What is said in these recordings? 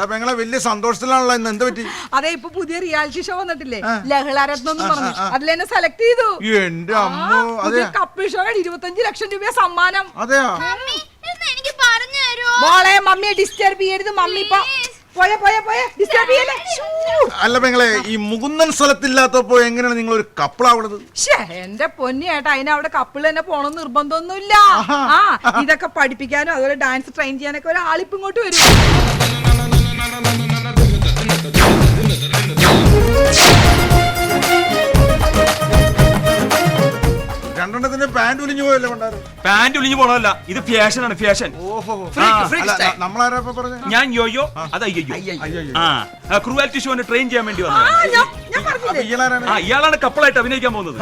എന്താ പെങ്ങളെ വലിയ സന്തോഷത്തിലാണല്ലോ ഇന്ന്? എന്താ പറ്റി? അതെ ഇപ്പൊ പുതിയ റിയാലിറ്റി ഷോ വന്നിട്ടില്ലേ? ലഹളാരത്നം എന്ന് പറഞ്ഞു. അതിൽ എന്നെ സെലക്ട് ചെയ്തു. എന്റെ അമ്മോ അതെ. കപ്പിൾ ഷോ ഇരുപത്തഞ്ച് ലക്ഷം രൂപ സമ്മാനം. അതെയാ? മമ്മി എന്ന് എനിക്ക് പറഞ്ഞു തരുമോ മോളെ മമ്മിയെ ഡിസ്റ്റർബ് ചെയ്യരുത് മമ്മി. ഇപ്പൊ പോയ പോയ പോയെ. ഡിസ്റ്റർബ് ചെയ്യല്ലേ? അല്ല പെങ്ങളെ ഈ മുകുന്ദൻ സ്ഥലത്തില്ലാത്തപ്പോ എങ്ങനെയാണ് നിങ്ങൾ ഒരു കപ്പിളാവണത് ശ്ശേ, എന്റെ പൊന്നിയേട്ടാ അതിന് അവിടെ കപ്പിൾ തന്നെ പോണം നിർബന്ധമൊന്നുമില്ല. ആ ഇതൊക്കെ പഠിപ്പിക്കാനും അതുപോലെ ഡാൻസ് ട്രെയിൻ ചെയ്യാനൊക്കെ ഒരാളിപ്പ് ഇങ്ങോട്ട് വരും. രണ്ടെണ്ണത്തിന്റെ പാന്റ് ഒലിഞ്ഞു പോയല്ലേ കൊണ്ടാറ് പാന്റ് ഒളിഞ്ഞു പോണതല്ല ഇത് ഫാഷനാണ് ഫാഷൻ ഓഹോ. ഫാഷൻ നമ്മളാരാ ഞാൻ യോയോ അത് അയ്യോ ആ ക്രൂവാലിറ്റി ഷോന് ട്രെയിൻ ചെയ്യാൻ വേണ്ടി വന്നു ഇയാളാണ് കപ്പിളായിട്ട് അഭിനയിക്കാൻ പോകുന്നത്.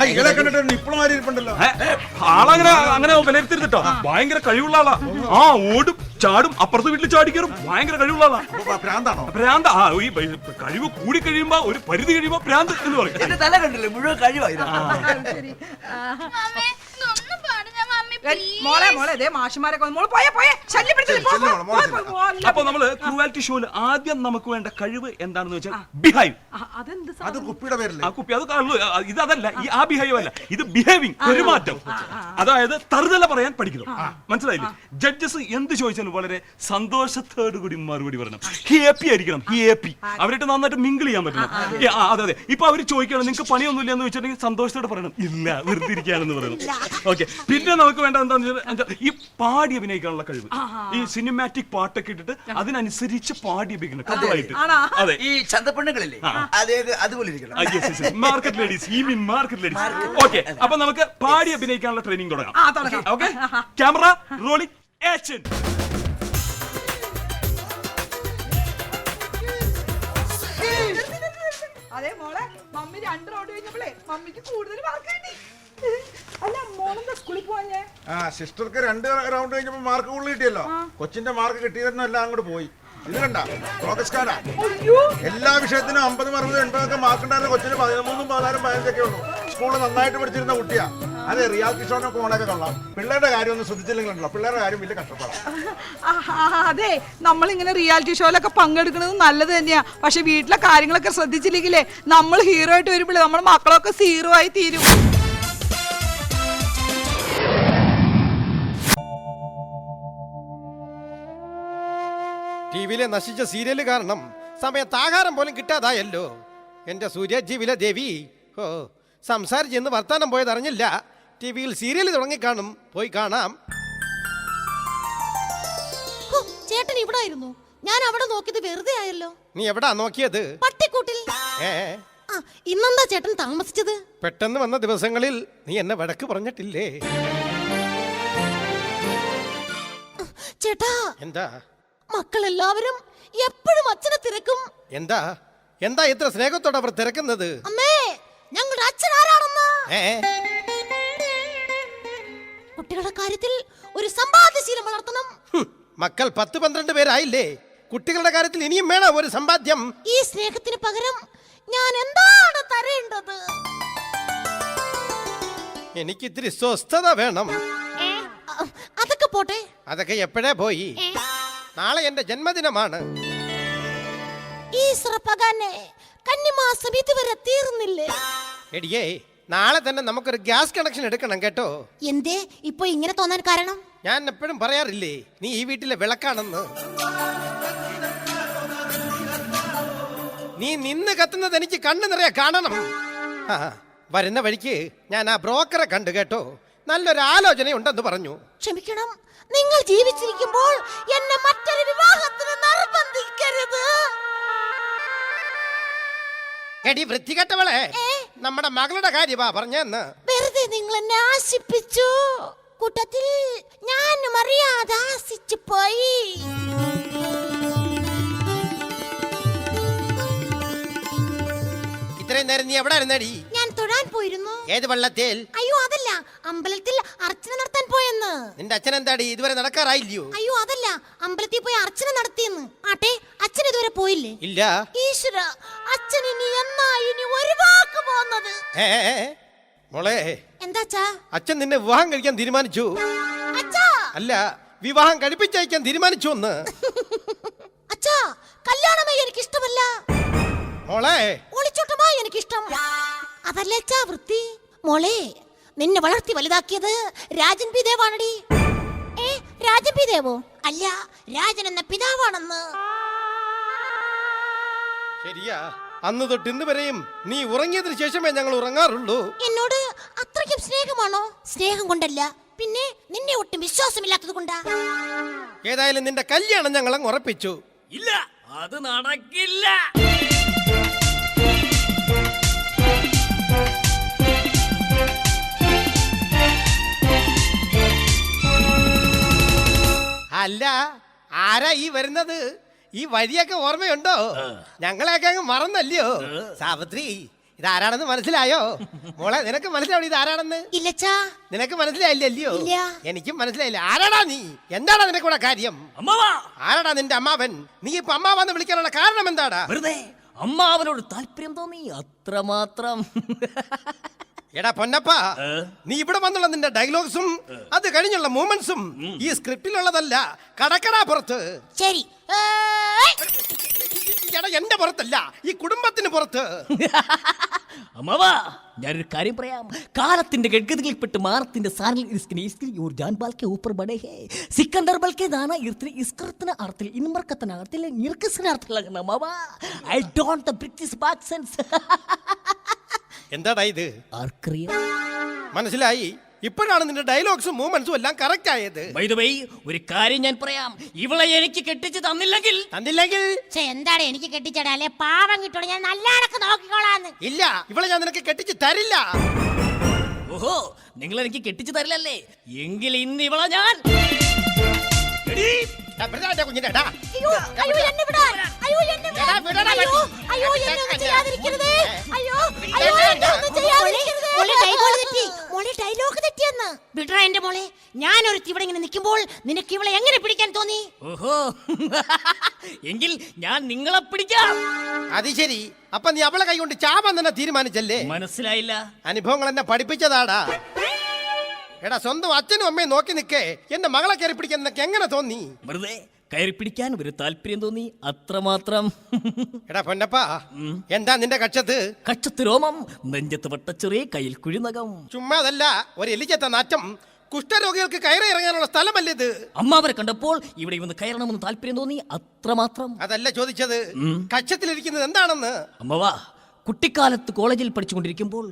ആളങ്ങനെ അങ്ങനെ വിലയിരുത്തരുതട്ടോ ഭയങ്കര കഴിവുള്ള ആളാ. ആ ഓടും. ചാടും അപ്പുറത്തെ വീട്ടിൽ ചാടി കയറും. ഭയങ്കര കഴിവുള്ള ആളാ ഭ്രാന്താണോ ഭ്രാന്ത് ആ ഈ കഴിവ് കൂടി കഴിയുമ്പോ ഒരു പരിധി കഴിയുമ്പോ ഭ്രാന്ത് എന്ന് പറയും. എന്റെ തല കണ്ടില്ലേ? മുഴുവൻ കഴിവായിരുന്നു മോളെ മോളെ ദേ മാഷിമാരൊക്കെ മോൾ പോയെ പോയെ ശല്യപ്പെടുത്തില്ലേ പോ, പോ, മോളെ, മോളെ പോ, പോ, അപ്പൊ നമ്മൾ ക്രൂവാലിറ്റി ഷോയിൽ ആദ്യം നമുക്ക് വേണ്ട കഴിവ് എന്താണെന്ന് വെച്ചാൽ ബിഹൈവ് അത് കുപ്പിയുടെ പേരല്ലേ ആ കുപ്പി അത് കള്ളു ആ, ഇത് അതല്ല ഈ ആ. ബിഹേവ് അല്ല. ഇത് ബിഹേവിംഗ് പെരുമാറ്റം. അതായത് തറുതല പറയാൻ പഠിക്കണം മനസ്സിലായില്ലേ? ജഡ്ജസ് എന്ത് ചോദിച്ചാലും വളരെ സന്തോഷത്തോടു കൂടി മറുപടി പറയണം. ഹാപ്പി ആയിരിക്കണം. ഹാപ്പി അവരായിട്ട് നന്നായിട്ട് മിങ്കിൾ ചെയ്യാൻ പറ്റണം. അതെ. അതെ ഇപ്പൊ അവർ ചോദിക്കണം നിങ്ങൾക്ക് പണിയൊന്നുമില്ല എന്ന് വെച്ചിട്ടുണ്ടെങ്കിൽ സന്തോഷത്തോടെ പറയണം. ഇല്ല വെറുതെ ഇരിക്കുകയാണെന്ന് പറയണം. ഓക്കെ പിന്നെ നമുക്ക് വേണ്ട എന്താന്ന് വെച്ചാൽ ഈ പാടി അഭിനയിക്കാനുള്ള കഴിവ്. ഈ സിനിമാറ്റിക് പാട്ടൊക്കെ ഇട്ടിട്ട് അതിനനുസരിച്ച് പാടി അഭിനയിക്കണം? അതെ. ഈ അതുപോലെ ഇരിക്കണം. മാർക്കറ്റ് ലേഡീസ് ഈ മീൻ മാർക്കറ്റ് ലേഡീസ് ഓക്കെ അപ്പൊ നമുക്ക് പാടി അഭിനയിക്കാനുള്ള ട്രെയിനിങ് തുടങ്ങാം. ഓക്കെ ക്യാമറ റോളിംഗ് ആക്ഷൻ അതെ മോളെ മമ്മി രണ്ട് റോഡ് കഴിഞ്ഞപ്പോഴേ മമ്മിക്ക് കൂടുതൽ മാർക്ക് കിട്ടി. ആ സിസ്റ്റർക്ക് രണ്ട് റൗണ്ട് കഴിഞ്ഞപ്പോ മാർക്ക് കൂടുതൽ കിട്ടിയല്ലോ. കൊച്ചിന്റെ മാർക്ക് കിട്ടിയതെന്നും എല്ലാം അങ്ങോട്ട് പോയി. ഇത് കണ്ട? പ്രോഗ്രസ് കാർഡാ എല്ലാ വിഷയത്തിനും അമ്പതും അറുപതും എൺപതൊക്കെ മാർക്ക് ഉണ്ടായിരുന്ന കൊച്ചിന് പതിമൂന്നും പതിനാറും പതിനഞ്ചൊക്കെ ഉള്ളൂ. സ്കൂളിൽ നന്നായിട്ട് പഠിച്ചിരുന്ന കുട്ടിയാ. അതെ റിയാലിറ്റി ഷോനെ കോണൊക്കെ കൊള്ളാം. പിള്ളേരുടെ കാര്യം ഒന്നും ശ്രദ്ധിച്ചില്ലെങ്കിലുണ്ടല്ലോ പിള്ളേരുടെ കാര്യം വലിയ കഷ്ടപ്പാടാണ് അതെ നമ്മൾ അതെ നമ്മളിങ്ങനെ റിയാലിറ്റി ഷോയിലൊക്കെ പങ്കെടുക്കുന്നത് നല്ലത് തന്നെയാ. പക്ഷെ വീട്ടിലെ കാര്യങ്ങളൊക്കെ ശ്രദ്ധിച്ചില്ലെങ്കിലേ നമ്മൾ ഹീറോ ആയിട്ട് വരുമ്പോഴേ നമ്മുടെ മക്കളൊക്കെ സീറോ ആയി തീരും. ടി വിയിലെ നശിച്ച സീരിയൽ കാരണം സമയത്ത് ആഹാരം പോലും കിട്ടാതായല്ലോ. എന്റെ എന്റെ സൂര്യജീവിലെ ദേവി ഓ സംസാരിച്ച് ഇന്ന് വർത്താനം പോയത് അറിഞ്ഞില്ല ടി വിയിൽ സീരിയൽ തുടങ്ങിക്കാണും പോയി കാണാം. ഹോ, ചേട്ടൻ ഇവിടെ ആയിരുന്നു ഞാൻ അവിടെ നോക്കിയത് വെറുതെ ആയല്ലോ. നീ എവിടാ നോക്കിയത്? പട്ടിക്കൂട്ടിൽ. ഏ? ആ ഇന്നെന്താ ചേട്ടൻ താമസിച്ചത്? പെട്ടെന്ന് വന്ന ദിവസങ്ങളിൽ നീ എന്നെ വഴക്ക് പറഞ്ഞിട്ടില്ലേ? ചേട്ടാ. എന്താ? മക്കളെല്ലാവരും എപ്പോഴും അച്ഛനെ തിരക്കും. എന്താ? എന്താ ഇത്ര സ്നേഹത്തോടെ അവർ തിരക്കുന്നത്? അമ്മേ ഞങ്ങളുടെ അച്ഛൻ ആരാണെന്ന്? കുട്ടികളുടെ കാര്യത്തിൽ ഒരു സമ്പാദ്യശീലം വളർത്തണം. മക്കൾ പത്ത് പന്ത്രണ്ട് പേരായില്ലേ? കുട്ടികളുടെ കാര്യത്തിൽ ഇനിയും വേണം ഒരു സമ്പാദ്യം. ഈ സ്നേഹത്തിന് പകരം ഞാൻ എന്താണ് തരേണ്ടത്? എനിക്ക് ഇത്തിരി സ്വസ്ഥത വേണം. അതൊക്കെ പോട്ടെ. അതൊക്കെ എപ്പോഴേ പോയി? നാളെ എന്റെ ജന്മദിനമാണ്. ഈ കന്നിമാസം ഇതുവരെ തീർന്നില്ലേ? എടിയേ നാളെ തന്നെ നമുക്കൊരു ഗ്യാസ് കണക്ഷൻ എടുക്കണം കേട്ടോ. എന്തേ? ഇപ്പൊ ഇങ്ങനെ തോന്നാൻ കാരണം? ഞാൻ എപ്പോഴും പറയാറില്ലേ നീ ഈ വീട്ടിലെ വിളക്കാണെന്ന്. നീ നിന്ന് കത്തുന്നത് എനിക്ക് കണ്ണു നിറയെ കാണണം. ആ വരുന്ന വഴിക്ക് ഞാൻ ആ ബ്രോക്കറെ കണ്ടു കേട്ടോ. നല്ലൊരു ആലോചന ഉണ്ടെന്ന് പറഞ്ഞു. ക്ഷമിക്കണം നിങ്ങൾ ജീവിച്ചിരിക്കുമ്പോൾ എന്നെ മറ്റൊരു വിവാഹത്തിന് നിർബന്ധിക്കരുത്. എടി വൃത്തികെട്ടവളെ. നമ്മുടെ മകളുടെ കാര്യമാ പറഞ്ഞെന്ന്. വെറുതെ നിങ്ങൾ എന്നെ ആശിപ്പിച്ചു. കൂട്ടത്തിൽ ഞാനും അറിയാതെ ആശിച്ചു പോയി. ഇത്രയും നേരം നീ എവിടെ ഇരുന്നടി? തൊഴാൻ പോയിരുന്നു. ഏത് വള്ളത്തിൽ? അയ്യോ അതല്ല. അമ്പലത്തിൽ അർച്ചന നടത്താൻ പോയെന്ന്. നിന്റെ അച്ഛൻ എന്താടി? ഇതുവരെ നടക്കാറായില്ലയോ? അയ്യോ അതല്ല. അമ്പലത്തിൽ പോയി അർച്ചന നടത്തിയെന്ന്. ആട്ടെ അച്ഛൻ ഇതുവരെ പോയില്ലേ? ഇല്ല. ഈശ്വര അച്ഛൻ ഇനി എന്നാ ഇനി ഒരു വാക്ക് പോന്നത്? ഏ ഏ, ഏ. മോളെ. എന്താച്ചാ അച്ഛൻ നിന്നെ വിവാഹം കഴിക്കാൻ തീരുമാനിച്ചു. അച്ഛാ! അല്ല വിവാഹം കഴിപ്പിച്ചയക്കാൻ തീരുമാനിച്ചു എന്ന്. അച്ഛാ കല്യാണമായി എനിക്ക് ഇഷ്ടമല്ല മോളെ. ഒളിച്ചോട്ടമായി എനിക്കിഷ്ടം. അതല്ലേ അച്ഛാ വൃത്തി. മോളെ നിന്നെ വളർത്തി വലുതാക്കിയത് രാജൻ പി ദേവാണടി. ഏ രാജൻ പി ദേവോ? അല്ല രാജൻ എന്ന പിതാവാണെന്ന്. ശരിയാ അന്ന് തൊട്ട് ഇന്ന് വരെയും നീ ഉറങ്ങിയതിനു ശേഷമേ ഞങ്ങൾ ഉറങ്ങാറുള്ളൂ. എന്നോട് അത്രയ്ക്കും സ്നേഹമാണോ? സ്നേഹം കൊണ്ടല്ല പിന്നെ നിന്നെ ഒട്ടും വിശ്വാസമില്ലാത്തത് കൊണ്ടാ. ഏതായാലും നിന്റെ കല്യാണം ഞങ്ങൾ അങ്ങ് ഉറപ്പിച്ചു. ഇല്ല അത് നടക്കില്ല. അല്ല ആരാ ഈ വരുന്നത്? ഈ വഴിയൊക്കെ ഓർമ്മയുണ്ടോ? ഞങ്ങളെയൊക്കെ അങ്ങ് മറന്നല്ലയോ? സാവിത്രി ഇതാരാണെന്ന് മനസ്സിലായോ? മോളെ നിനക്ക് മനസ്സിലാവണം ഇതാരാണെന്ന്? ഇല്ലച്ചാ. നിനക്ക് മനസ്സിലായില്ലല്ലയോ? എനിക്കും മനസ്സിലായില്ല. ആരാടാ നീ? എന്താടാ നിനക്കൂടെ കാര്യം? അമ്മവാ. ആരാടാ നിന്റെ അമ്മാവൻ? നീ ഇപ്പൊ അമ്മാവെന്ന് വിളിക്കാനുള്ള കാരണം എന്താടാ? വെറുതെ അമ്മാവനോട് താല്പര്യം തോന്നി അത്രമാത്രം. എടാ പൊന്നപ്പ നീ ഇവിടെ വന്നുള്ള നിന്റെ ഡയലോഗ്സും അത് കഴിഞ്ഞുള്ള മൂമെന്റ്സും ഈ സ്ക്രിപ്റ്റിലുള്ളതല്ല കടക്കടാ പുറത്ത്. ശരി! എടാ എന്റെ പുറത്തല്ല ഈ കുടുംബത്തിന് പുറത്ത്. അമ്മവാ ഞാനൊരു കാര്യം പറയാം. കാലത്തിന്റെ ഗഡ്ഗതികളിൽപ്പെട്ട് മാനത്തിന്റെ സാരൽ ഇസ്കിന് ഇസ്കിൽ യൂർ ജാൻ ബാൽ കെ ഊപ്പർ ബഡേ ഹേ. സിക്കന്ദർ ബൽ കെ ദാന ഇർത്തിന് ഇസ്കർത്തിന് അർത്ഥത്തിൽ ഇൻമർക്കത്തിന് അർത്ഥത്തിൽ നിർക്കസിന് അർത്ഥത്തിൽ അമ്മവാ. ഐ ഡോണ്ട് ദ ബ്രിട്ടീഷ് എന്താടാ ഇത്? ആർക്കറിയാം. മനസ്സിലായി? ഇപ്പോഴാണ് നിന്റെ ഡയലോഗ്സും മൂവ്മെന്റ്സും എല്ലാം കറക്റ്റ് ആയത്. വൈദുബൈ ഒരു കാര്യം ഞാൻ പറയാം. ഇവളെ എനിക്ക് കെട്ടിച്ച് തന്നില്ലെങ്കിൽ? തന്നില്ലെങ്കിൽ? ഛെ, എന്താണ് എനിക്ക് കെട്ടിച്ചടാ? അല്ലെ പാവം കിട്ടോളൂ. ഞാൻ നല്ല അടക്ക് നോക്കിക്കോളാന്ന്. ഇല്ല ഇവളെ ഞാൻ നിനക്ക് കെട്ടിച്ച് തരില്ല. ഓഹോ നിങ്ങൾ എനിക്ക് കെട്ടിച്ച് തരില്ലല്ലേ? എങ്കിൽ ഇന്ന് ഇവളെ ഞാൻ. എടീ, എടാ, വിടടാ എന്റെ കുഞ്ഞിനെ, എടാ. അയ്യോ അയ്യോ എന്നെ വിടാൻ. അയ്യോ എന്നെ വിടാൻ. എടാ, വിടടാ, അയ്യോ അയ്യോ എന്നെ ഒന്നും ചെയ്യാതിരിക്കരുത്. അയ്യോ അയ്യോ എന്നെ വിടടാ. ഒന്നും ചെയ്യാതിരിക്കരുത്. മോളെ ഡയലോഗ് തെറ്റി. മോളെ ഡയലോഗ് തെറ്റിയെന്ന്. എന്റെ മോളെ ഞാൻ ഒരു ഇവിടെ ഇങ്ങനെ നിൽക്കുമ്പോൾ നിനക്ക് ഇവളെ എങ്ങനെ പിടിക്കാൻ തോന്നി? ഓഹോ. എങ്കിൽ ഞാൻ നിങ്ങളെ പിടിക്കാം. അത് ശരി. അപ്പൊ നീ അവളെ കൈ കൊണ്ട് ചാവാൻ തന്നെ തീരുമാനിച്ചല്ലേ? മനസ്സിലായില്ല. അനുഭവങ്ങൾ എന്നെ പഠിപ്പിച്ചതാടാ. എടാ സ്വന്തം അച്ഛനും അമ്മയും നോക്കി നിൽക്കേ. എന്റെ മകളെ കയറി പിടിക്കാൻ നിനക്ക് എങ്ങനെ തോന്നി? വെറുതെ കയറി പിടിക്കാൻ ഒരു താല്പര്യം തോന്നി അത്രമാത്രം. എടാ പൊന്നപ്പ എന്താ നിന്റെ കക്ഷത്ത്? കക്ഷത്ത് രോമം നെഞ്ചത്ത് വട്ടച്ചെറിയ കയ്യിൽ കുഴിനകം. ചുമ്മാതല്ല ഒരു എലിക്കത്ത നാറ്റം. കുഷ്ഠരോഗികൾക്ക് കയറി ഇറങ്ങാനുള്ള സ്ഥലമല്ല ഇത്? അമ്മാവരെ കണ്ടപ്പോൾ ഇവിടെ ഇവന്ന് കയറണമെന്ന് താല്പര്യം തോന്നി അത്രമാത്രം. അതല്ല ചോദിച്ചത്. കക്ഷത്തിലിരിക്കുന്നത് എന്താണെന്ന്? അമ്മവാ കുട്ടിക്കാലത്ത് കോളേജിൽ പഠിച്ചുകൊണ്ടിരിക്കുമ്പോൾ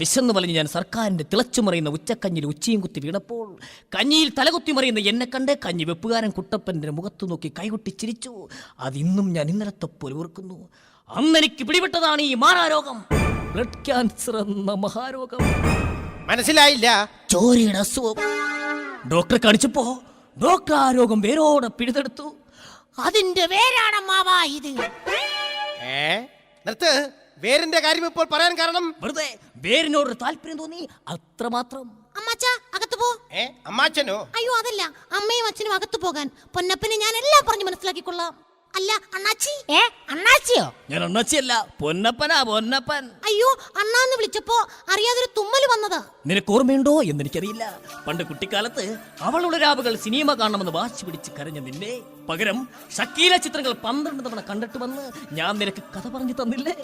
വിശന്നു വലിഞ്ഞ് ഞാൻ സർക്കാരിന്റെ തിളച്ചു മറിയുന്ന ഉച്ചക്കഞ്ഞിൽ ഉച്ചയും കുത്തി വീണപ്പോൾ കഞ്ഞിയിൽ തലകുത്തി മറിയുന്ന എന്നെ കണ്ട് കഞ്ഞി വെപ്പുകാരൻ കുട്ടപ്പന്റെ മുഖത്തു നോക്കി കൈകൊട്ടി ചിരിച്ചു. അതിന്നും ഞാൻ ഇന്നലത്തെ പോലെ ഓർക്കുന്നു. അന്നെനിക്ക് പിടിവിട്ടതാണ് പിടിപെട്ടതാണ് ഈ മാറാരോഗം. ബ്ലഡ് ക്യാൻസർ എന്ന മഹാരോഗം. മനസ്സിലായില്ല. ചോരയുടെ അസുഖം. ഡോക്ടറെ കാണിച്ചപ്പോ ഡോക്ടർ ആ രോഗം വേരോടെ പിഴുതെടുത്തു. അതിന്റെ വേരാണ് മാവാ ഇത്. ഏ? നിർത്ത്. വേരിന്റെ കാര്യം ഇപ്പോൾ പറയാൻ കാരണം? വെറുതെ വേരിനോട് താല്പര്യം തോന്നി അത്രമാത്രം. അമ്മാച്ച അകത്ത് പോ. ഏ അമ്മാച്ചനോ? അയ്യോ അതല്ല. അമ്മയും അച്ഛനും അകത്ത് പോകാൻ. പൊന്നപ്പനെ ഞാൻ എല്ലാം പറഞ്ഞു മനസ്സിലാക്കിക്കൊള്ളാം. അല്ല അണ്ണാച്ചി. ഏ അണ്ണാച്ചിയോ? ഞാൻ അണ്ണാച്ചിയല്ല പൊന്നപ്പനാ പൊന്നപ്പൻ. അയ്യോ അണ്ണാന്ന് വിളിച്ചപ്പോ അറിയാതൊരു തുമ്മൽ വന്നതാ. നിനക്ക് ഓർമ്മയുണ്ടോ എന്ന് എനിക്കറിയില്ല പണ്ട് കുട്ടിക്കാലത്ത് അവളുടെ രാവുകൾ സിനിമ കാണണമെന്ന് വാശി പിടിച്ച് കരഞ്ഞ നിന്നെ പകരം ഷക്കീല ചിത്രങ്ങൾ പന്ത്രണ്ട് തവണ കണ്ടിട്ട് വന്ന് ഞാൻ നിനക്ക് കഥ പറഞ്ഞു തന്നില്ലേ?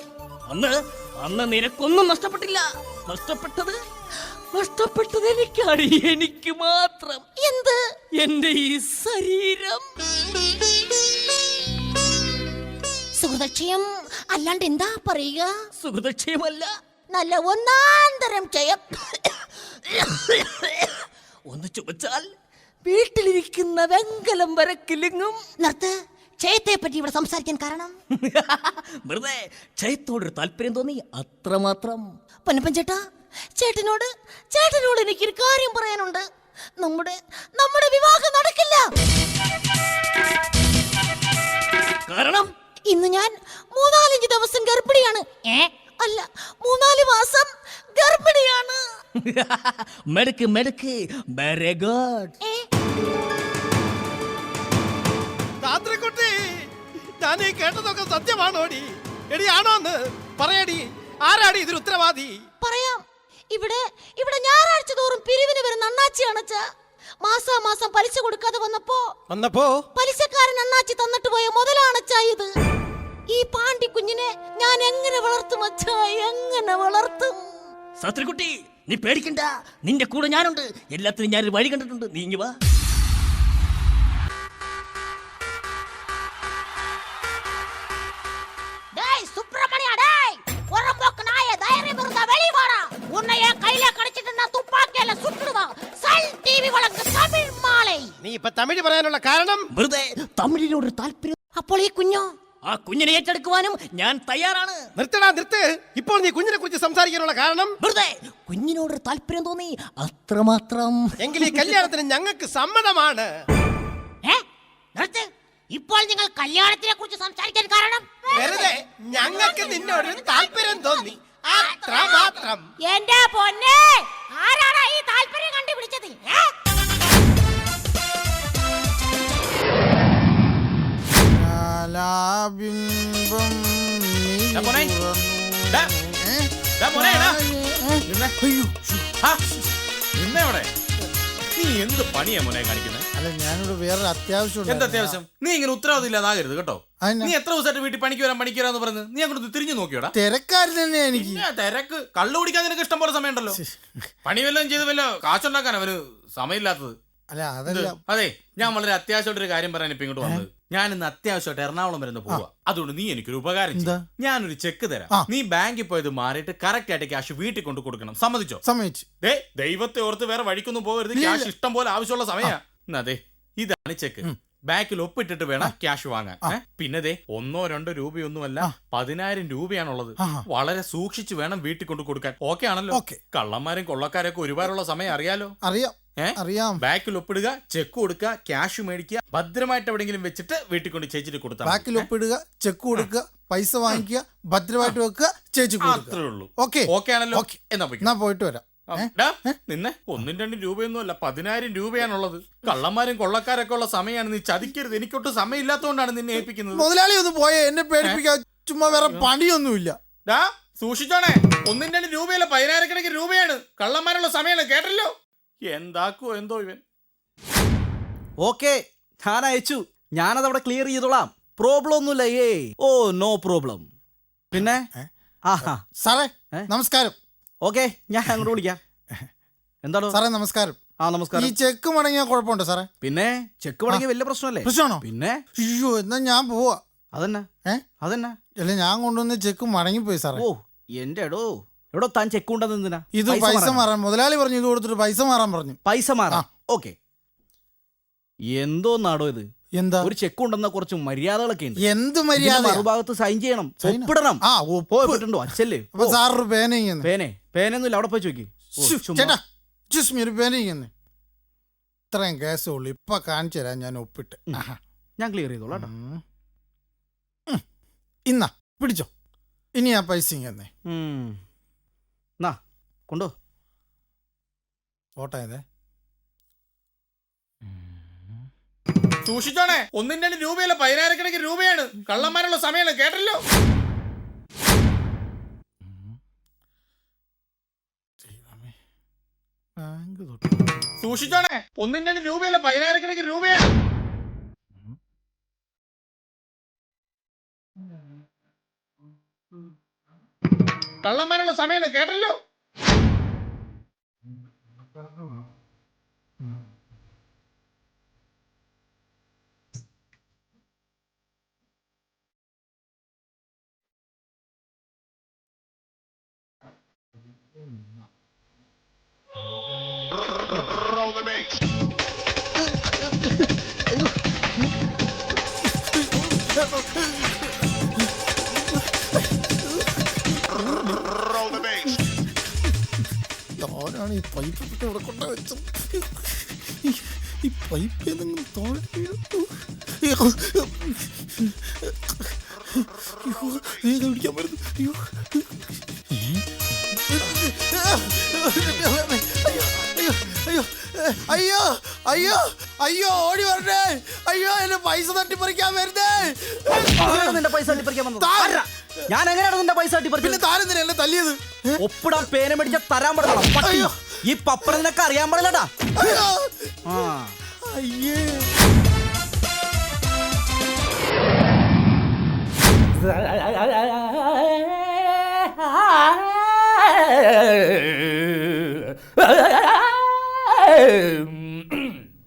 അന്ന് അന്ന് നിനക്കൊന്നും നഷ്ടപ്പെട്ടില്ല. നഷ്ടപ്പെട്ടത് നഷ്ടപ്പെട്ടത് എനിക്കാണ്. എനിക്ക് മാത്രം. എന്ത്? എന്റെ ഈ ശരീരം. സുഹൃദക്ഷയം അല്ലാണ്ട് എന്താ പറയുക? സുഖദക്ഷയമല്ല നല്ല ഒന്നാന്തരം ക്ഷയം. ഒന്ന് ചുമച്ചാൽ വീട്ടിലിരിക്കുന്ന വെങ്കലം വരക്കിലിങ്ങും നിർത്ത്. ക്ഷയത്തെ പറ്റി ഇവിടെ സംസാരിക്കാൻ കാരണം? വെറുതെ ക്ഷയത്തോടൊരു താല്പര്യം തോന്നി അത്രമാത്രം. പൊന്നപ്പൻ ചേട്ടാ ചേട്ടനോട് ചേട്ടനോട് എനിക്കൊരു കാര്യം പറയാനുണ്ട്. നമ്മുടെ നമ്മുടെ വിവാഹം നടക്കില്ല. കാരണം ഇന്ന് ഞാൻ മൂന്നാലഞ്ച് ദിവസം ഗർഭിണിയാണ്. ഏ? അല്ല മൂന്നാൽ മാസം ഗർഭിണിയാണ്. മെടുക്ക് മെടുക്ക്. വെരി ഗുഡ് ഏ? രാത്രിക്കുട്ടി ഞാൻ ഈ കേട്ടതൊക്കെ സത്യമാണോടി? എടി ആണോന്ന് പറയടി. ആരാടി ഇതിന് ഉത്തരവാദി? പറയാം. ഇവിടെ ഇവിടെ ഞായറാഴ്ച തോറും പിരിവിന് വരുന്ന അണ്ണാച്ചി അണച്ച മാസാമാസം പലിശ കൊടുക്കാതെ വന്നപ്പോ വന്നപ്പോ? പലിശക്കാരൻ അണ്ണാച്ചി തന്നിട്ട് പോയ മുതലാണച്ചാ ഇത്. ഈ പാണ്ടി കുഞ്ഞിനെ ഞാൻ എങ്ങനെ വളർത്തും അച്ഛാ? എങ്ങനെ വളർത്തും? ശാസ്ത്രികുട്ടി നീ പേടിക്കണ്ട. നിന്റെ കൂടെ ഞാനുണ്ട്. എല്ലാത്തിനും ഞാനൊരു വഴി കണ്ടിട്ടുണ്ട്. നീങ്ങി വാ. നീ ഇപ്പൊ തമിഴ് പറയാനുള്ള കാരണം? വെറുതെ തമിഴിനോട് താല്പര്യം അപ്പോൾ ഈ കുഞ്ഞോ ആ കുഞ്ഞിനെ ഏറ്റെടുക്കുവാനും ഞാൻ തയ്യാറാണ്. നിർത്തടാ നിർത്ത്. ഇപ്പോൾ നീ കുഞ്ഞിനെ കുറിച്ച് സംസാരിക്കാനുള്ള കാരണം? വെറുതെ. കുഞ്ഞിനോട് താല്പര്യം തോന്നി അത്രമാത്രം. എങ്കിൽ ഈ കല്യാണത്തിന് ഞങ്ങൾക്ക് സമ്മതമാണ്. ഏ? നിർത്ത്. ഇപ്പോൾ നിങ്ങൾ കല്യാണത്തിനെ കുറിച്ച് സംസാരിക്കാൻ കാരണം? വെറുതെ. ഞങ്ങൾക്ക് നിന്നോട് താല്പര്യം തോന്നി. അത്ര മാത്രം എന്റെ പൊന്നെ! ആരാണ് എവിടെ? നീ എന്ത് പണിയാ മോനെ കാണിക്കുന്നത് അല്ല ഞാനിവിടെ വേറൊരു അത്യാവശ്യം എന്താ അത്യാവശ്യം നീ ഇങ്ങനെ ഉത്തരവാദിത്തം ഇല്ലാതാകരുത് കേട്ടോ. നീ എത്ര ദിവസമായിട്ട് വീട്ടിൽ പണിക്ക് വരാൻ പണിക്ക് വരാന്ന് പറഞ്ഞു? നീ അങ്ങോട്ട് തിരിഞ്ഞു നോക്കിയോടാ. തിരക്കാരി തന്നെ എനിക്ക്. തിരക്ക് കള്ളു കുടിക്കാൻ നിനക്ക് ഇഷ്ടം പോലെ സമയമുണ്ടല്ലോ. പണി വല്ലതും ചെയ്ത് വല്ല കാശുണ്ടാക്കാൻ അവന് സമയമില്ലാത്തത്. അല്ല അതല്ല. അതെ ഞാൻ വളരെ അത്യാവശ്യമായിട്ട് ഒരു കാര്യം പറയാൻ ഇപ്പൊ ഇങ്ങോട്ട് വന്നത്. ഞാൻ ഇന്ന് അത്യാവശ്യമായിട്ട് എറണാകുളം വരെ ഒന്ന് പോവാ. അതുകൊണ്ട് നീ എനിക്കൊരു ഉപകാരം ചെയ്യ്. ഞാനൊരു ചെക്ക് തരാം. ആ. നീ ബാങ്കിൽ പോയത് മാറിയിട്ട് കറക്റ്റ് ആയിട്ട് ക്യാഷ് വീട്ടിൽ കൊണ്ട് കൊടുക്കണം. സമ്മതിച്ചോ? സമ്മതിച്ചു. ദേ ദൈവത്തെ ഓർത്ത് വേറെ വഴിക്കൊന്നും പോകരുത്. ഇല്ല, ക്യാഷ് ഇല്ല. ഇഷ്ടം പോലെ ആവശ്യമുള്ള സമയാ. എന്നാ ദേ ഇതാണ് ചെക്ക് ബാക്കിൽ ഒപ്പിട്ടിട്ട് വേണം ക്യാഷ് വാങ്ങാൻ. ഏ? പിന്നെ ദേ ഒന്നോ രണ്ടോ രൂപയൊന്നുമല്ല പതിനായിരം രൂപയാണുള്ളത്. ആഹാ. വളരെ സൂക്ഷിച്ചു വേണം വീട്ടിൽ കൊണ്ട് കൊടുക്കാൻ. ഓക്കെ ആണല്ലോ? ഓക്കേ. കള്ളന്മാരും കൊള്ളക്കാരൊക്കെ ഒരുപാടുള്ള സമയം അറിയാലോ? അറിയാം? അറിയാം. ബാക്കിൽ ഒപ്പിടുക ചെക്ക് കൊടുക്കുക ക്യാഷ് മേടിക്കുക ഭദ്രമായിട്ട് എവിടെയെങ്കിലും വെച്ചിട്ട് വീട്ടിൽ കൊണ്ട് ചേച്ചിട്ട് കൊടുത്താൽ ബാക്കിൽ ഒപ്പിടുക ചെക്ക് കൊടുക്കുക പൈസ വാങ്ങിക്കുക ഭദ്രമായിട്ട് വെക്കുക ചേച്ചി അത്രേ ഉള്ളൂ. ഓക്കെ. ഓക്കെ ആണല്ലോ? എന്നാ പോയി എന്നാ പോയിട്ട് വരാം. നിന്നെ ഒന്നും രണ്ടും രൂപയൊന്നും അല്ല പതിനായിരം രൂപയാണുള്ളത്. കള്ളന്മാരും കൊള്ളക്കാരൊക്കെ ഉള്ള സമയമാണ് നീ ചതിക്കരുത്. എനിക്കൊട്ടും സമയമില്ലാത്തതുകൊണ്ടാണ് നിന്നെ ഏൽപ്പിക്കുന്നത്. മുതലാളി ഒന്ന് പോയേ എന്നെ പേടിപ്പിക്കാൻ ചുമ്മാ വേറെ പണിയൊന്നുമില്ല. ഡാ സൂക്ഷിച്ചോണേ. ഒന്നും രണ്ട് രൂപയല്ല പതിനായിരക്കണക്കിന് രൂപയാണ്. കള്ളന്മാരുള്ള സമയമാണ് കേട്ടല്ലോ? എന്താക്കോ എന്തോ ഇവൻ? ഓക്കെ ഞാൻ അയച്ചു ഞാനത് അവിടെ ക്ലിയർ ചെയ്തോളാം. പ്രോബ്ലം ഒന്നുമില്ല ഏ ഓ നോ പ്രോബ്ലം പിന്നെ? ആഹാ. സാറേ ഏ? നമസ്കാരം. ഓക്കെ ഞാൻ അങ്ങോട്ട് വിളിക്കാം. എന്താണോ സാറേ നമസ്കാരം. ആ നമസ്കാരം. ഈ നമസ്കാരം ചെക്ക് മടങ്ങിയ കുഴപ്പമുണ്ടോ സാറേ? പിന്നെ? ചെക്ക് മടങ്ങിയ വലിയ പ്രശ്നമല്ലേ? പ്രശ്നമാണോ? പിന്നെ? അയ്യോ എന്നാ ഞാൻ പോവാ. അതന്നെ? ഏ? അതന്നെ? അല്ല ഞാൻ കൊണ്ടുവന്ന് ചെക്ക് മടങ്ങിപ്പോയി സാറേ. ഓ എന്റെ എടോ എടോ താൻ ചെക്ക് ഉണ്ടെന്ന് എന്തിനാ? ഇത് പൈസ മാറാൻ. മുതലാളി പറഞ്ഞു ഇത് കൊടുത്തിട്ട് പൈസ മാറാൻ പറഞ്ഞു. പൈസ മാറാം ഓക്കെ. എന്തോ നാടോ ഇത്? എന്താ? ഒരു ചെക്ക് ഉണ്ടെന്ന കുറച്ച് മര്യാദകളൊക്കെ ഉണ്ട്. എന്ത് മര്യാദ മറുഭാഗത്ത് സൈൻ ചെയ്യണം? ഒപ്പിടണം. ആ ഒപ്പിട്ടുണ്ടോ അച്ഛല്ലേ? അപ്പൊ സാറൊരു പേന പേനെ? പേനൊന്നുമില്ല അവിടെ പോയി ചോദിക്കും. ചേട്ടാ ചുസ്മി ഒരു പേന ഇങ്ങനെ. ഇത്രയും കേസേ ഉള്ളു. ഇപ്പൊ കാണിച്ചു തരാം ഞാൻ ഒപ്പിട്ട്. ഞാൻ ക്ലിയർ ചെയ്തോളാം കേട്ടോ. ഇന്നാ പിടിച്ചോ. ഇനി ആ പൈസ ഇങ്ങനെ. കൊണ്ടോ. ഫോട്ടോ ഏതേ സൂക്ഷിച്ചോണേ ഒന്നും രണ്ട് രൂപയല്ല പതിനായിരക്കണക്കിന് രൂപയാണ്. കള്ളന്മാരുള്ള സമയമാണ് കേട്ടല്ലോ? സൂക്ഷിച്ചോണേ ഒന്നും രണ്ട് രൂപയല്ല പതിനായിരക്കണക്കിന് രൂപയാണ്. കള്ളന്മാരുള്ള സമയമാണ് കേട്ടല്ലോ? 嗯。താനാണ് ഈ പൈപ്പ് ഇവിടെ കൊണ്ടു വെച്ചത്? ഈ- പൈപ്പ് ഏതെങ്കിലും താഴെ പിടിക്കാൻ പറ്റുന്നു. അയ്യോ. അയ്യോ, അയ്യോ, അയ്യോ, ഓടി വരണേ അയ്യോ എന്റെ പൈസ തട്ടിപ്പറിക്കാൻ വരുന്നേ. പൈസ തട്ടിപ്പറിക്കാൻ? ഞാൻ എങ്ങനെയാണ് നിന്റെ പൈസ പിന്നെ താനെന്തിനാ എന്നെ തല്ലിയത്? ഒപ്പിടാൻ പേന മേടിച്ച തരാൻ പറ്റണം പട്ടി. ഈ പപ്പട നിനക്ക് അറിയാൻ പാടില്ലടാ. ആ.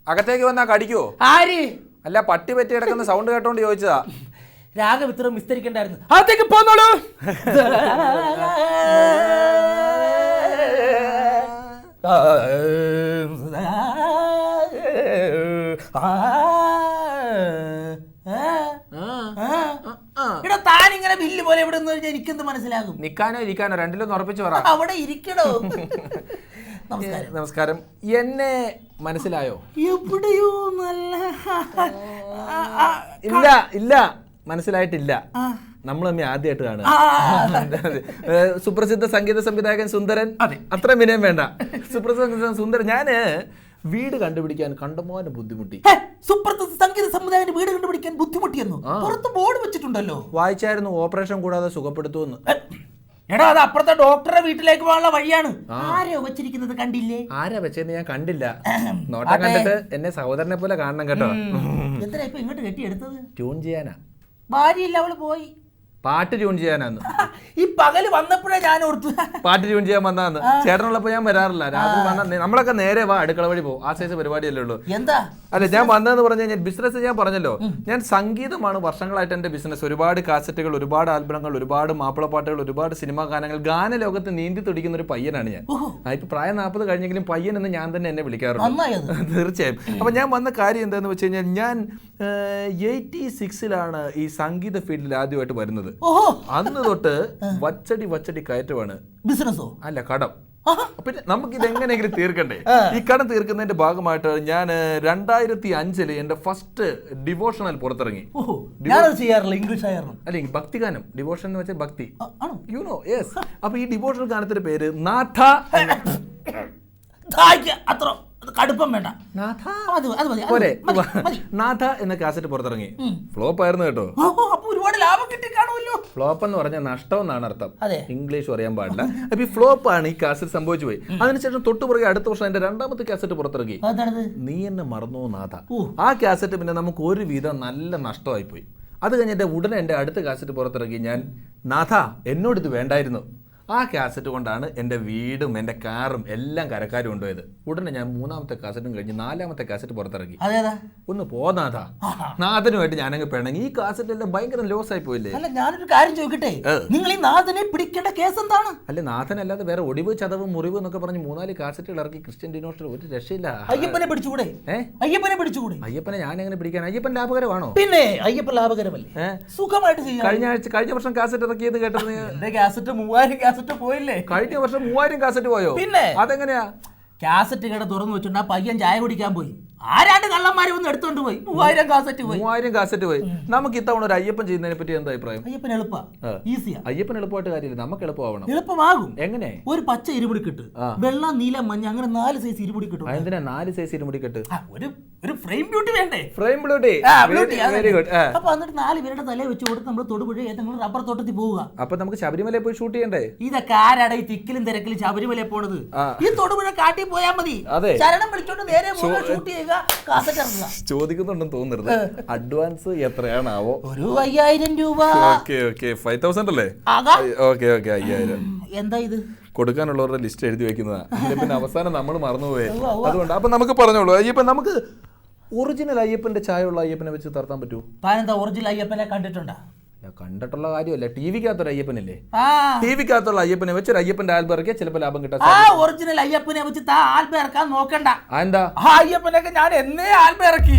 അകത്തേക്ക് വന്നാ കടിക്കോ ആര്? അല്ല പട്ടി പറ്റി കിടക്കുന്ന സൗണ്ട് കേട്ടോണ്ട് ചോദിച്ചതാ. രാഗം ഇത്ര വിസ്തരിക്കണ്ടായിരുന്നു. അകത്തേക്ക് പോന്നോളൂ. ഇവിടെ താൻ ഇങ്ങനെ ബില്ല് പോലെ ഇവിടെ നിന്ന് എനിക്കെന്ത് മനസ്സിലാകും? നിക്കാനോ ഇരിക്കാനോ രണ്ടിലൊന്ന് ഉറപ്പിച്ചു പറ. അവിടെ ഇരിക്കണോ നമസ്കാരം. നമസ്കാരം. എന്നെ മനസ്സിലായോ? എവിടെയോ നല്ല ഇല്ല ഇല്ല. മനസ്സിലായിട്ടില്ല. നമ്മൾ തമ്മിൽ ആദ്യമായിട്ട് കാണുക. സുപ്രസിദ്ധ സംഗീത സംവിധായകൻ സുന്ദരൻ? അത്ര വിനയം വേണ്ട. സുപ്രസിദ്ധ സുന്ദരൻ. ഞാൻ വീട് കണ്ടുപിടിക്കാൻ കണ്ടമാനം ബുദ്ധിമുട്ടി. സുപ്രസിദ്ധ സംഗീത സംവിധായകന്റെ വീട് കണ്ടുപിടിക്കാൻ ബുദ്ധിമുട്ടിയെന്നു. പുറത്ത് ബോർഡ് വെച്ചിട്ടുണ്ടല്ലോ. വായിച്ചായിരുന്നു ഓപ്പറേഷൻ കൂടാതെ സുഖപ്പെടുത്തുമെന്ന്. എടാ അത് അപ്പുറത്തെ ഡോക്ടറെ വീട്ടിലേക്ക് പോകാനുള്ള വഴിയാണ്. ആരോ വെച്ചിരിക്കുന്നത് കണ്ടില്ലേ? ആരാ വെച്ചെന്ന് ഞാൻ കണ്ടില്ല. നോട്ടം കണ്ടിട്ട് എന്നെ സഹോദരനെ പോലെ കാണണം കേട്ടോ. എന്തിനാ ഇപ്പൊ ഇങ്ങോട്ട് കെട്ടിയെടുത്തത്? ട്യൂൺ ചെയ്യാനാ. ഭാര്യയില്ല അവൾ പോയി. പാട്ട് ട്യൂൺ ചെയ്യാനാന്ന്. ഈ പകൽ വന്നപ്പോഴേ ഞാൻ ഓർത്തു. പാട്ട് ട്യൂൺ ചെയ്യാൻ വന്നാന്ന് ചേട്ടനുള്ളപ്പോ ഞാൻ വരാറില്ല. രാത്രി വന്ന നമ്മളൊക്കെ നേരെ വാ അടുക്കള വഴി പോകും. ആ സൈസ് പരിപാടിയല്ലേ ഉള്ളൂ. എന്താ? അല്ല ഞാൻ വന്നതെന്ന് പറഞ്ഞു കഴിഞ്ഞാൽ ബിസിനസ് ഞാൻ പറഞ്ഞല്ലോ. ഞാൻ സംഗീതമാണ് വർഷങ്ങളായിട്ട് എന്റെ ബിസിനസ് ഒരുപാട് കാസറ്റുകൾ ഒരുപാട് ആൽബങ്ങൾ ഒരുപാട് മാപ്പിളപ്പാട്ടുകൾ ഒരുപാട് സിനിമാ ഗാനങ്ങൾ ഗാന ലോകത്ത് നീന്തി തുടിക്കുന്ന ഒരു പയ്യനാണ് ഞാൻ. ഇപ്പൊ പ്രായം നാൽപ്പത് കഴിഞ്ഞെങ്കിലും പയ്യൻ എന്ന് ഞാൻ തന്നെ എന്നെ വിളിക്കാറുണ്ട്. തീർച്ചയായും. അപ്പൊ ഞാൻ വന്ന കാര്യം എന്താന്ന് വെച്ച് കഴിഞ്ഞാൽ ഞാൻ എയ്റ്റി സിക്സിലാണ് ഈ സംഗീത ഫീൽഡിൽ ആദ്യമായിട്ട് വരുന്നത്. ഓഹോ. അന്ന് തൊട്ട് വച്ചടി വച്ചടി കയറ്റമാണ്. ബിസിനസ്സോ? അല്ല കടം. പിന്നെ നമുക്ക് ഇത് എങ്ങനെയെങ്കിലും തീർക്കണ്ടേ? ഈ കടം തീർക്കുന്നതിന്റെ ഭാഗമായിട്ട് ഞാൻ രണ്ടായിരത്തി അഞ്ചിൽ എന്റെ ഫസ്റ്റ് ഡിവോഷണൽ പുറത്തിറങ്ങി. ചെയ്യാറില്ല ഇംഗ്ലീഷ് അല്ലെങ്കിൽ ഭക്തിഗാനം. ഡിവോഷൻ എന്ന് വെച്ചാൽ ഭക്തി. യു നോ യെസ് അപ്പൊ ഈ ഡിവോഷണൽ ഗാനത്തിന്റെ പേര് നാഥ അത്ര കടുപ്പം വേണ്ട. നാഥ? എന്ന കാസറ്റ് പുറത്തിറങ്ങി. ഫ്ലോപ്പ് ആയിരുന്നു കേട്ടോ. ലാഭം കിട്ടി കാണുമല്ലോ ഫ്ലോപ്പ് എന്ന് പറഞ്ഞാൽ നഷ്ടം എന്നാണ് അർത്ഥം ഇംഗ്ലീഷ് പറയാൻ പാടില്ല. അപ്പൊ ഈ ഫ്ലോപ്പ് ആണ് ഈ കാസറ്റ് സംഭവിച്ചു പോയി അതിനുശേഷം തൊട്ടുപുറകെ അടുത്ത വർഷം എന്റെ രണ്ടാമത്തെ കാസറ്റ് പുറത്തിറങ്ങി. നീ എന്നെ മറന്നു നാഥ. ആ കാസറ്റ് പിന്നെ നമുക്ക് ഒരു വിധം നല്ല നഷ്ടമായി പോയി അത് കഴിഞ്ഞിട്ട് ഉടനെ എന്റെ അടുത്ത കാസറ്റ് പുറത്തിറങ്ങി ഞാൻ നാഥ എന്നോട് ഇത് വേണ്ടായിരുന്നു. ആ കാസറ്റ് കൊണ്ടാണ് എന്റെ വീടും എന്റെ കാറും എല്ലാം കരക്കാരും കൊണ്ടുപോയത്. ഉടനെ ഞാൻ മൂന്നാമത്തെ കാസറ്റും കഴിഞ്ഞ് നാലാമത്തെ കാസറ്റ് പുറത്തിറങ്ങി ഒന്ന് പോന്നാഥാ നാഥ. നാഥനുമായിട്ട് ഞാനങ്ങ് പിണങ്ങി. ഈ കാസറ്റ് എല്ലാം ഭയങ്കര ലോസ് ആയി പോയില്ലേ? അല്ല ഞാനൊരു കാര്യം ചോദിക്കട്ടെ? നിങ്ങൾ ഈ നാഥനെ പിടിക്കേണ്ട കേസ് എന്താണ്? അല്ല നാഥനല്ലാതെ വേറെ ഒടിവ് ചതവ് മുറിവ് എന്നൊക്കെ പറഞ്ഞ് മൂന്നാൽ കാസറ്റുകൾ ഇറക്കി ക്രിസ്ത്യൻ ഡിനോഷൻ ഒരു രക്ഷയില്ല. അയ്യപ്പനെ പിടിച്ചുകൂടെ? അയ്യപ്പനെ പിടിച്ചുകൂടെ? അയ്യപ്പനെ ഞാൻ എങ്ങനെ പിടിക്കാൻ? അയ്യപ്പൻ ലാഭകരമാണോ? പിന്നെ അയ്യപ്പൻ ലാഭകരമല്ലേ? സുഖമായിട്ട് കഴിഞ്ഞ ആഴ്ച കഴിഞ്ഞ വർഷം കാസറ്റ് ഇറക്കിയത് കേട്ടത് കാസറ്റ് മൂവായിരം കാസറ്റ് പോയില്ലേ? കഴിഞ്ഞ വർഷം മൂവായിരം കാസറ്റ് പോയോ? പിന്നെ? അതെങ്ങനെയാ? കാസറ്റ് കട തുറന്നു വെച്ചിട്ടുണ്ട് ആ പയ്യൻ ചായ കുടിക്കാൻ പോയി. ആരാണ്ട് കള്ളന്മാരെ വന്ന് എടുത്തോണ്ട് പോയി? മൂവായിരം കാസറ്റ് പോയി. മൂവായിരം കാസറ്റ് പോയി. നമുക്ക് ഇത്തവണ ഒരു അയ്യപ്പൻ ചെയ്യുന്നതിനെ പറ്റി എന്താ അഭിപ്രായം? അയ്യപ്പൻ എളുപ്പാ. ഈസിയാ അയ്യപ്പൻ എളുപ്പമായിട്ട് കാര്യമില്ല. നമുക്ക് എളുപ്പമാവണം. എളുപ്പമാകും. എങ്ങനെ? ഒരു പച്ച ഇരുമുടി കെട്ട്. വെള്ള നീല മഞ്ഞ അങ്ങനെ നാല് സൈസ് ഇരുമുടി കിട്ടും. എന്തിനാ നാല് സൈസ് ഇരുമുടി കെട്ട്? ഒരു ഒരു ഫ്രെയിം ബ്യൂട്ടി വേണ്ടേ? ഫ്രെയിം ബ്യൂട്ടി വെരി ഗുഡ് അപ്പൊ എന്നിട്ട് നാല് പേരുടെ തലയെ വെച്ച് കൊടുത്ത് നമ്മൾ തൊടുപുഴ ഏതെങ്കിലും റബ്ബർ തോട്ടത്തിൽ പോവുക. അപ്പൊ നമുക്ക് ശബരിമലയിൽ പോയി ഷൂട്ട് ചെയ്യണ്ടേ? ഇതൊക്കെ ആരാടെ ഈ തിക്കിലും തിരക്കിലും ശബരിമല പോണത്? ഈ തൊടുപുഴ കാട്ടി പോയാൽ മതി. ശരണം വിളിച്ചോണ്ട് നേരെ ഷൂട്ട് ചെയ്യുക കാസറ്റ് ഇറങ്ങുക ചോദിക്കുന്നുണ്ടെന്ന് തോന്നരുത്. അഡ്വാൻസ് എത്രയാണാവോ? ഒരു അയ്യായിരം രൂപ. Okay okay. ഫൈവ് തൗസൻഡ് അല്ലേ? ആകാം. Okay okay. അയ്യായിരം. എന്താ ഇത്? കൊടുക്കാനുള്ളവരുടെ ലിസ്റ്റ് എഴുതി വെക്കുന്നതാ. പിന്നെ അവസാനം നമ്മൾ മറന്നുപോയേ. അതുകൊണ്ട് അപ്പൊ നമുക്ക് പറഞ്ഞോളൂ. അയ്യപ്പൻ നമുക്ക് ഒറിജിനൽ അയ്യപ്പന്റെ ചായ ഉള്ള അയ്യപ്പനെ വെച്ച് തർത്താൻ പറ്റൂ താനെന്താ ഒറിജിനൽ അയ്യപ്പനെ കണ്ടിട്ടുണ്ടാ? ഞാൻ കണ്ടിട്ടുള്ള കാര്യമല്ല. ടി വിക്കകത്തൊരു അയ്യപ്പനല്ലേ? ടി വിക്കകത്തുള്ള അയ്യപ്പനെ വെച്ച് ഒരു അയ്യപ്പന്റെ ആൽബം ഇറക്കിയാൽ ചിലപ്പോൾ ലാഭം കിട്ടാൻ ആ ഒറിജിനൽ അയ്യപ്പനെ വെച്ച് താ ആൽബം ഇറക്കാൻ നോക്കണ്ട. എന്താ? ആ അയ്യപ്പനൊക്കെ ഞാൻ എന്നേ ആൽബം ഇറക്കി.